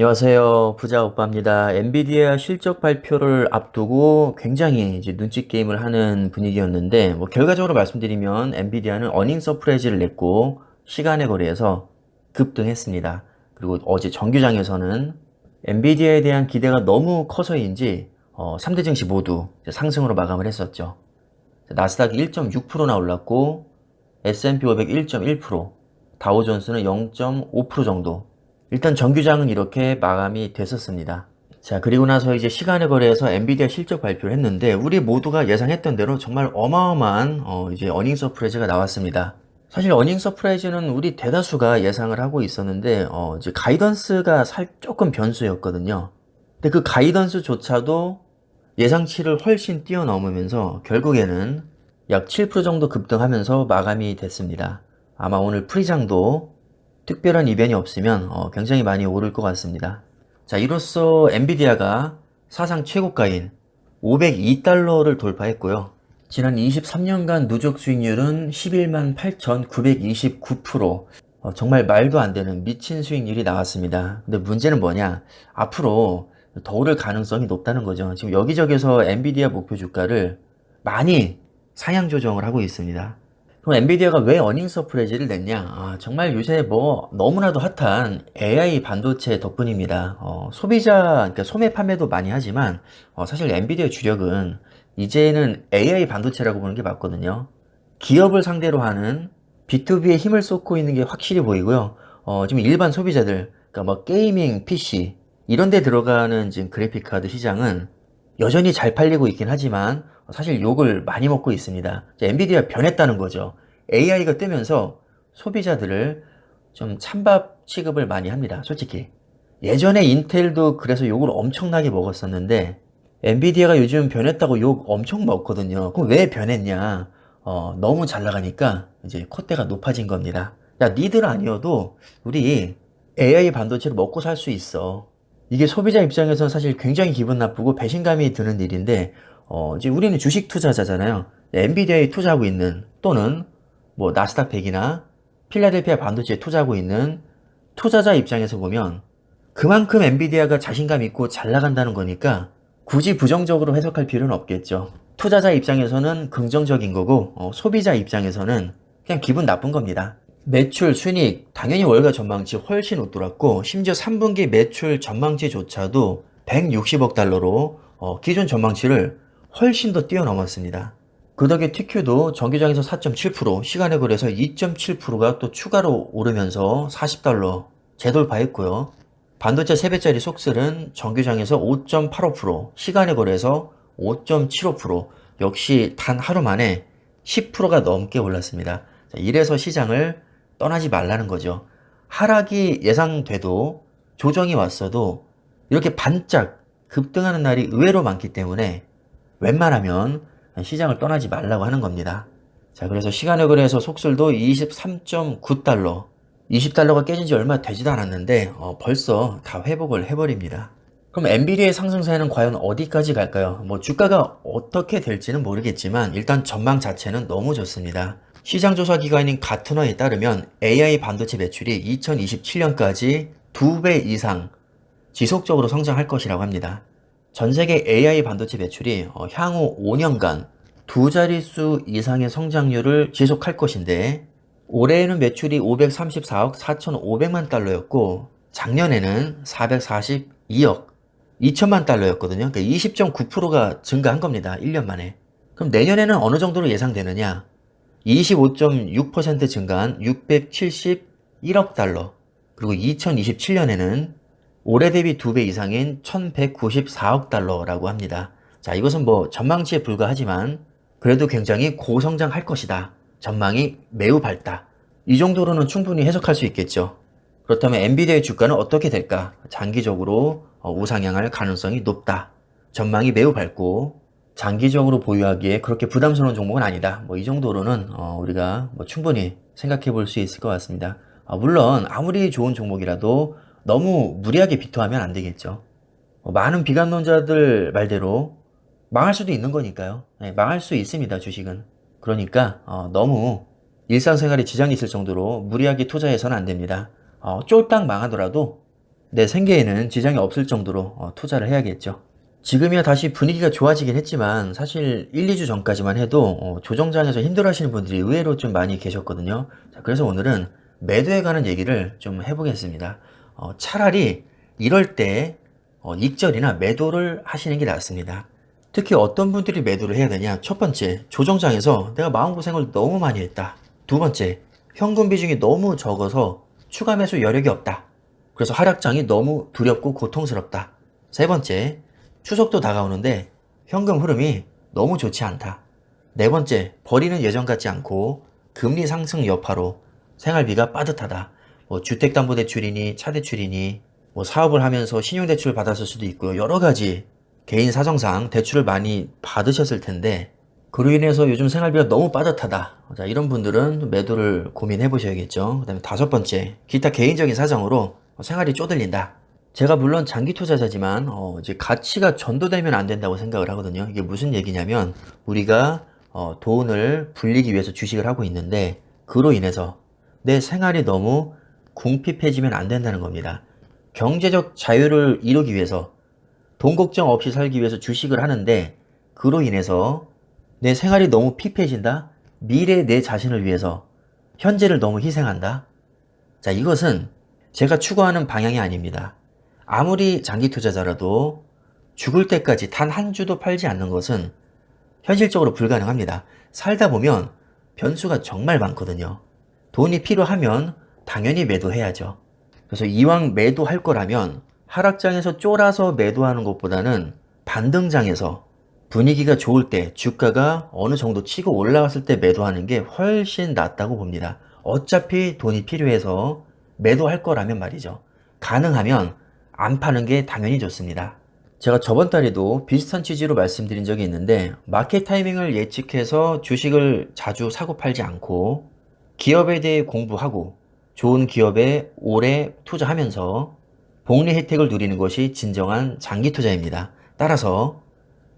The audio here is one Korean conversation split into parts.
안녕하세요. 부자 오빠입니다. 엔비디아 실적 발표를 앞두고 굉장히 이제 눈치 게임을 하는 분위기였는데, 뭐 결과적으로 말씀드리면 엔비디아는 어닝 서프라이즈를 냈고 시간의 거래에서 급등했습니다. 그리고 어제 정규장에서는 엔비디아에 대한 기대가 너무 커서인지 어, 3대 증시 모두 상승으로 마감을 했었죠. 나스닥이 1.6%나 올랐고 S&P 500 1.1%, 다우존스는 0.5% 정도. 일단 정규장은 이렇게 마감이 됐었습니다. 자, 그리고 나서 이제 시간의 거래에서 엔비디아 실적 발표를 했는데 우리 모두가 예상했던 대로 정말 어마어마한 어, 이제 어닝 서프라이즈가 나왔습니다. 사실 어닝 서프라이즈는 우리 대다수가 예상을 하고 있었는데 어, 이제 가이던스가 살 조금 변수였거든요. 근데 그 가이던스조차도 예상치를 훨씬 뛰어넘으면서 결국에는 약 7% 정도 급등하면서 마감이 됐습니다. 아마 오늘 프리장도 특별한 이변이 없으면 어, 굉장히 많이 오를 것 같습니다. 자, 이로써 엔비디아가 사상 최고가인 502달러를 돌파했고요. 지난 23년간 누적 수익률은 11만 8,929%. 어, 정말 말도 안 되는 미친 수익률이 나왔습니다. 근데 문제는 뭐냐? 앞으로 더 오를 가능성이 높다는 거죠. 지금 여기저기서 엔비디아 목표 주가를 많이 상향 조정을 하고 있습니다. 그럼 엔비디아가 왜 어닝 서프라이즈를 냈냐? 아, 정말 요새 뭐 너무나도 핫한 AI 반도체 덕분입니다. 어, 소비자, 그러니까 소매 판매도 많이 하지만 어, 사실 엔비디아 주력은 이제는 AI 반도체라고 보는 게 맞거든요. 기업을 상대로 하는 B2B에 힘을 쏟고 있는 게 확실히 보이고요. 어, 지금 일반 소비자들, 그러니까 뭐 게이밍 PC 이런 데 들어가는 지금 그래픽 카드 시장은 여전히 잘 팔리고 있긴 하지만 사실 욕을 많이 먹고 있습니다. 엔비디아 변했다는 거죠. AI가 뜨면서 소비자들을 좀 찬밥 취급을 많이 합니다. 솔직히. 예전에 인텔도 그래서 욕을 엄청나게 먹었었는데 엔비디아가 요즘 변했다고 욕 엄청 먹거든요. 그럼 왜 변했냐? 어, 너무 잘 나가니까 이제 콧대가 높아진 겁니다. 야, 니들 아니어도 우리 AI 반도체를 먹고 살 수 있어. 이게 소비자 입장에서는 사실 굉장히 기분 나쁘고 배신감이 드는 일인데, 어, 이제 우리는 주식 투자자잖아요. 엔비디아에 투자하고 있는 또는 뭐 나스닥 100이나 필라델피아 반도체에 투자하고 있는 투자자 입장에서 보면 그만큼 엔비디아가 자신감 있고 잘 나간다는 거니까 굳이 부정적으로 해석할 필요는 없겠죠. 투자자 입장에서는 긍정적인 거고 어, 소비자 입장에서는 그냥 기분 나쁜 겁니다. 매출, 순익, 당연히 월가 전망치 훨씬 웃돌았고 심지어 3분기 매출 전망치조차도 160억 달러로 어, 기존 전망치를 훨씬 더 뛰어넘었습니다. 그 덕에 TQ도 정규장에서 4.7%, 시간에 거래서 2.7%가 또 추가로 오르면서 40달러 재돌파했고요. 반도체 3배짜리 속슬은 정규장에서 5.85%, 시간에 거래서 5.75% 역시 단 하루 만에 10%가 넘게 올랐습니다. 자, 이래서 시장을 떠나지 말라는 거죠. 하락이 예상돼도 조정이 왔어도 이렇게 반짝 급등하는 날이 의외로 많기 때문에 웬만하면 시장을 떠나지 말라고 하는 겁니다. 자, 그래서 시간에 거래해서 속술도 23.9달러, 20달러가 깨진 지 얼마 되지도 않았는데 어, 벌써 다 회복을 해버립니다. 그럼 엔비디아의 상승세는 과연 어디까지 갈까요? 뭐 주가가 어떻게 될지는 모르겠지만 일단 전망 자체는 너무 좋습니다. 시장 조사 기관인 가트너에 따르면 AI 반도체 매출이 2027년까지 2배 이상 지속적으로 성장할 것이라고 합니다. 전 세계 AI 반도체 매출이 어, 향후 5년간 두 자릿수 이상의 성장률을 지속할 것인데 올해에는 매출이 534억 4,500만 달러였고 작년에는 442억 2천만 달러였거든요. 그러니까 20.9%가 증가한 겁니다. 1년 만에. 그럼 내년에는 어느 정도로 예상되느냐? 25.6% 증가한 671억 달러. 그리고 2027년에는 올해 대비 2배 이상인 1194억 달러라고 합니다. 자, 이것은 뭐 전망치에 불과하지만 그래도 굉장히 고성장할 것이다. 전망이 매우 밝다. 이 정도로는 충분히 해석할 수 있겠죠. 그렇다면 엔비디아의 주가는 어떻게 될까? 장기적으로 어, 우상향할 가능성이 높다. 전망이 매우 밝고 장기적으로 보유하기에 그렇게 부담스러운 종목은 아니다. 뭐 이 정도로는 어, 우리가 뭐 충분히 생각해 볼 수 있을 것 같습니다. 아, 물론 아무리 좋은 종목이라도 너무 무리하게 비토하면 안 되겠죠. 어, 많은 비관론자들 말대로 망할 수도 있는 거니까요. 네, 망할 수 있습니다, 주식은. 그러니까 어, 너무 일상생활에 지장이 있을 정도로 무리하게 투자해서는 안 됩니다. 어, 쫄딱 망하더라도 내 생계에는 지장이 없을 정도로 어, 투자를 해야겠죠. 지금이야 다시 분위기가 좋아지긴 했지만 사실 1, 2주 전까지만 해도 어, 조정장에서 힘들어하시는 분들이 의외로 좀 많이 계셨거든요. 자, 그래서 오늘은 매도에 관한 얘기를 좀 해보겠습니다. 어, 차라리 이럴 때 어, 익절이나 매도를 하시는 게 낫습니다. 특히 어떤 분들이 매도를 해야 되냐? 첫 번째, 조정장에서 내가 마음고생을 너무 많이 했다. 두 번째, 현금 비중이 너무 적어서 추가 매수 여력이 없다. 그래서 하락장이 너무 두렵고 고통스럽다. 세 번째, 추석도 다가오는데 현금 흐름이 너무 좋지 않다. 네 번째, 버리는 예전 같지 않고 금리 상승 여파로 생활비가 빠듯하다. 뭐 주택담보대출이니 차대출이니 뭐 사업을 하면서 신용대출 받았을 수도 있고요. 여러 가지 개인 사정상 대출을 많이 받으셨을 텐데 그로 인해서 요즘 생활비가 너무 빠듯하다. 자, 이런 분들은 매도를 고민해 보셔야겠죠. 그 다음에 다섯 번째, 기타 개인적인 사정으로 생활이 쪼들린다. 제가 물론 장기 투자자지만 어, 이제 가치가 전도되면 안 된다고 생각을 하거든요. 이게 무슨 얘기냐면 우리가 어, 돈을 불리기 위해서 주식을 하고 있는데 그로 인해서 내 생활이 너무 궁핍해지면 안 된다는 겁니다. 경제적 자유를 이루기 위해서 돈 걱정 없이 살기 위해서 주식을 하는데 그로 인해서 내 생활이 너무 피폐해진다? 미래 내 자신을 위해서 현재를 너무 희생한다? 자, 이것은 제가 추구하는 방향이 아닙니다. 아무리 장기 투자자라도 죽을 때까지 단 한 주도 팔지 않는 것은 현실적으로 불가능합니다. 살다 보면 변수가 정말 많거든요. 돈이 필요하면 당연히 매도해야죠. 그래서 이왕 매도할 거라면 하락장에서 쫄아서 매도하는 것보다는 반등장에서 분위기가 좋을 때 주가가 어느 정도 치고 올라갔을 때 매도하는 게 훨씬 낫다고 봅니다. 어차피 돈이 필요해서 매도할 거라면 말이죠. 가능하면 안 파는 게 당연히 좋습니다. 제가 저번 달에도 비슷한 취지로 말씀드린 적이 있는데 마켓 타이밍을 예측해서 주식을 자주 사고 팔지 않고 기업에 대해 공부하고 좋은 기업에 오래 투자하면서 복리 혜택을 누리는 것이 진정한 장기 투자입니다. 따라서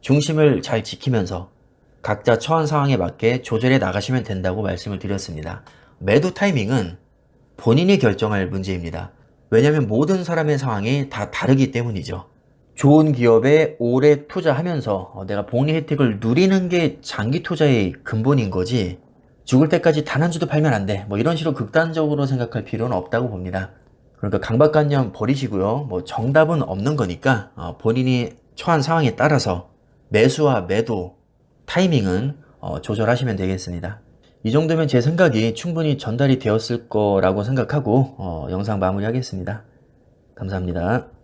중심을 잘 지키면서 각자 처한 상황에 맞게 조절해 나가시면 된다고 말씀을 드렸습니다. 매도 타이밍은 본인이 결정할 문제입니다. 왜냐하면 모든 사람의 상황이 다 다르기 때문이죠. 좋은 기업에 오래 투자하면서 어, 내가 복리 혜택을 누리는 게 장기 투자의 근본인 거지 죽을 때까지 단 한 주도 팔면 안 돼. 뭐 이런 식으로 극단적으로 생각할 필요는 없다고 봅니다. 그러니까 강박관념 버리시고요. 뭐 정답은 없는 거니까 어, 본인이 처한 상황에 따라서 매수와 매도 타이밍은 어, 조절하시면 되겠습니다. 이 정도면 제 생각이 충분히 전달이 되었을 거라고 생각하고 어, 영상 마무리하겠습니다. 감사합니다.